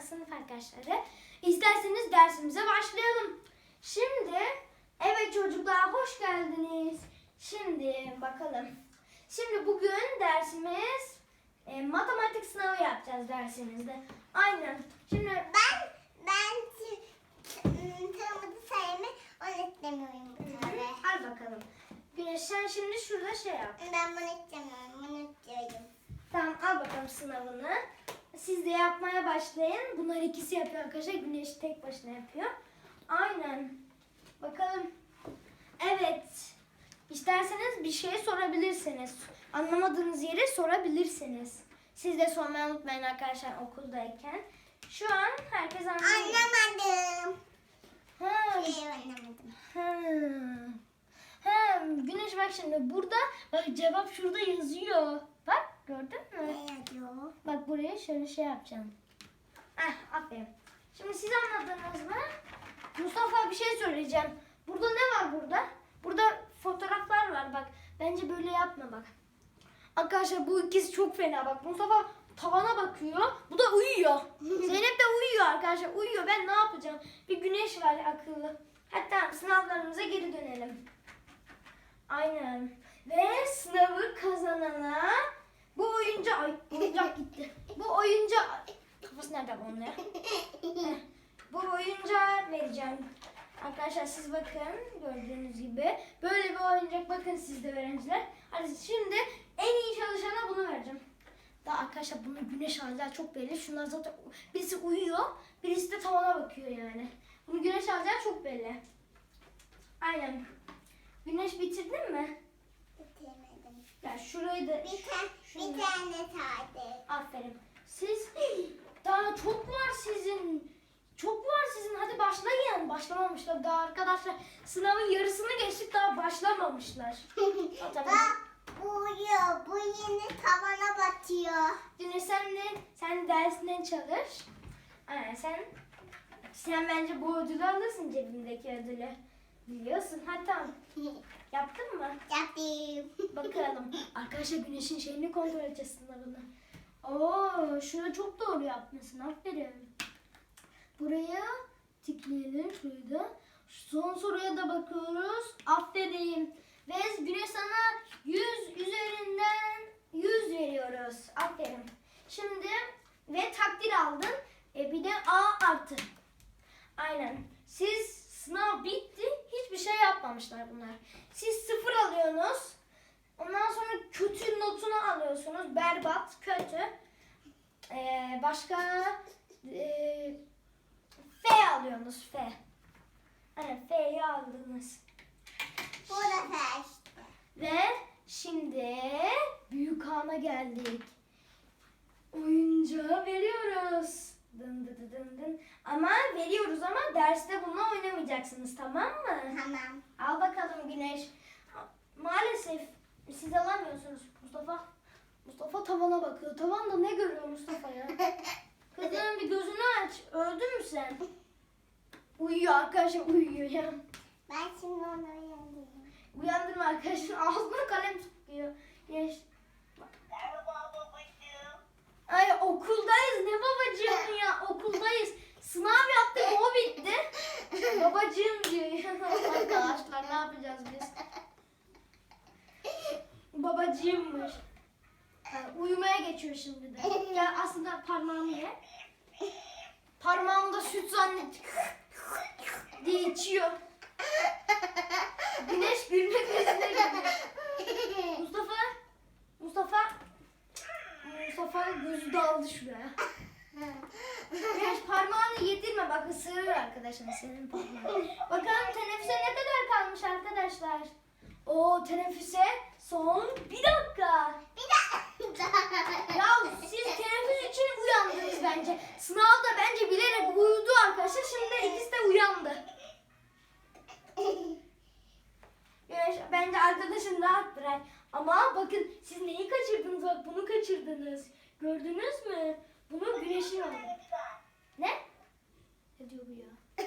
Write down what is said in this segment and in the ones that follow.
sınıf arkadaşları. İsterseniz dersimize başlayalım. Şimdi evet çocuklar hoş geldiniz. Şimdi bakalım. Şimdi bugün dersimiz e, matematik sınavı yapacağız dersimizde. Aynen. Şimdi Ben ben t- t- tanımadı sayımı onu istemiyorum bu sefer. al bakalım. Güneş sen şimdi şurada şey yap. Ben bunu istemiyorum. Bunu istiyorum. Tamam al bakalım sınavını. Siz de yapmaya başlayın. Bunlar ikisi yapıyor arkadaşlar. Güneş tek başına yapıyor. Aynen. Bakalım. Evet. İsterseniz bir şey sorabilirsiniz. Anlamadığınız yeri sorabilirsiniz. Siz de sormayı unutmayın arkadaşlar okuldayken. Şu an herkes anlıyor. Anlamadım. Ha, Şey anlamadım. Ha. Ha, Güneş bak şimdi burada bak cevap şurada yazıyor. Gördün mü? Ne yazıyor? Bak buraya şöyle şey yapacağım. Heh, aferin. Şimdi siz anladınız mı? Mustafa bir şey söyleyeceğim. Burada ne var burada? Burada fotoğraflar var bak. Bence böyle yapma bak. Arkadaşlar bu ikisi çok fena bak. Mustafa tavana bakıyor. Bu da uyuyor. Zeynep de uyuyor arkadaşlar. Uyuyor. Ben ne yapacağım? Bir güneş var akıllı. Hatta sınavlarımıza geri dönelim. Aynen. Ve sınavı kazanana bu oyuncak ay oyuncak gitti. Bu oyuncak kafası nerede bunun ya? Bu oyuncağı vereceğim. Arkadaşlar siz bakın gördüğünüz gibi böyle bir oyuncak bakın siz de öğrenciler. Hadi şimdi en iyi çalışana bunu vereceğim. Daha arkadaşlar bunun güneş hala çok belli. Şunlar zaten birisi uyuyor, birisi de tavana bakıyor yani. Bunun güneş hala çok belli. Aynen. Güneş bitirdin mi? Bitirmedim. Ya şurayı da Bir, ta Şunu- bir tane saydı. Aferin. Siz daha çok var sizin. Çok var sizin. Hadi başlayın. Başlamamışlar daha arkadaşlar. Sınavın yarısını geçtik daha başlamamışlar. Bak bu uyuyor. Bu yine tavana batıyor. Güneş sen de sen dersinden çalış. Aynen sen sen bence bu ödülü alırsın cebindeki ödülü. Biliyorsun. Hatta yaptın mı? Yapayım. Bakalım. Arkadaşlar güneşin şeyini kontrol edeceğiz sınavını. Oo, şunu çok doğru yapmışsın. Aferin. Buraya tıklayalım şurada. Son soruya da bakıyoruz. Aferin. Ve güneş sana 100 üzerinden 100 veriyoruz. Aferin. Şimdi ve takdir aldın. E bir de A artı. Aynen. Siz sınav bitti. Hiçbir şey yapmamışlar bunlar. Siz sıfır alıyorsunuz. Ondan sonra kötü notunu alıyorsunuz. Berbat, kötü. Ee, başka ee, F alıyorsunuz. F. Hani F'yi aldınız. Bu da ters. Ve şimdi büyük ana geldik. Oyuncağı veriyoruz. Dın dı dı dın dın. Ama veriyoruz ama derste bununla oynamayacaksınız tamam mı? Tamam. Al bakalım Güneş. Maalesef siz alamıyorsunuz Mustafa. Mustafa tavana bakıyor. Tavanda ne görüyor Mustafa ya? Kızım bir gözünü aç. Öldün mü sen? Uyuyor arkadaşlar uyuyor ya. Ben şimdi onu uyandırayım. Uyandırma arkadaşlar. Ağzına kalem sıkıyor. Güneş. Merhaba babacığım. Ay okuldayız. Ne babacığım ya? Okuldayız. Sınav yaptık o bitti. Babacığım diyor. Arkadaşlar ne yapacağız biz? Babacığımmış. Yani uyumaya geçiyor şimdi de. Gel aslında parmağımı ye. Parmağımda süt zannet diye içiyor. Güneş gülmek yüzüne geliyor. Mustafa, Mustafa, Mustafa gözü daldı şuraya. Güneş parmağını yedirme bak ısırır arkadaşın senin parmağını. Bakalım teneffüse ne kadar kalmış arkadaşlar? O teneffüse son bir dakika. Bir dakika. Ya siz teneffüs için uyandınız bence. Sınavda bence bilerek uyudu arkadaşlar. Şimdi ikisi de uyandı. Bence arkadaşın rahat bırak. Ama bakın siz neyi kaçırdınız? Bak bunu kaçırdınız. Gördünüz mü? Bunu güneşin aldı. Ne? Ne diyor bu ya?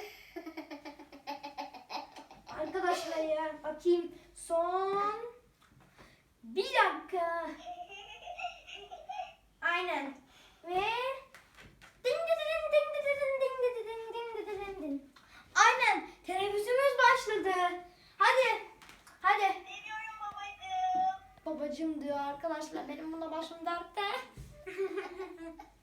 Arkadaşlar ya bakayım son bir dakika. Aynen. Ve ding ding ding ding ding ding ding ding ding. Aynen. Teneffüsümüz başladı. Hadi. Hadi. Geliyorum babacığım. Babacığım diyor arkadaşlar. Benim buna başım dertte.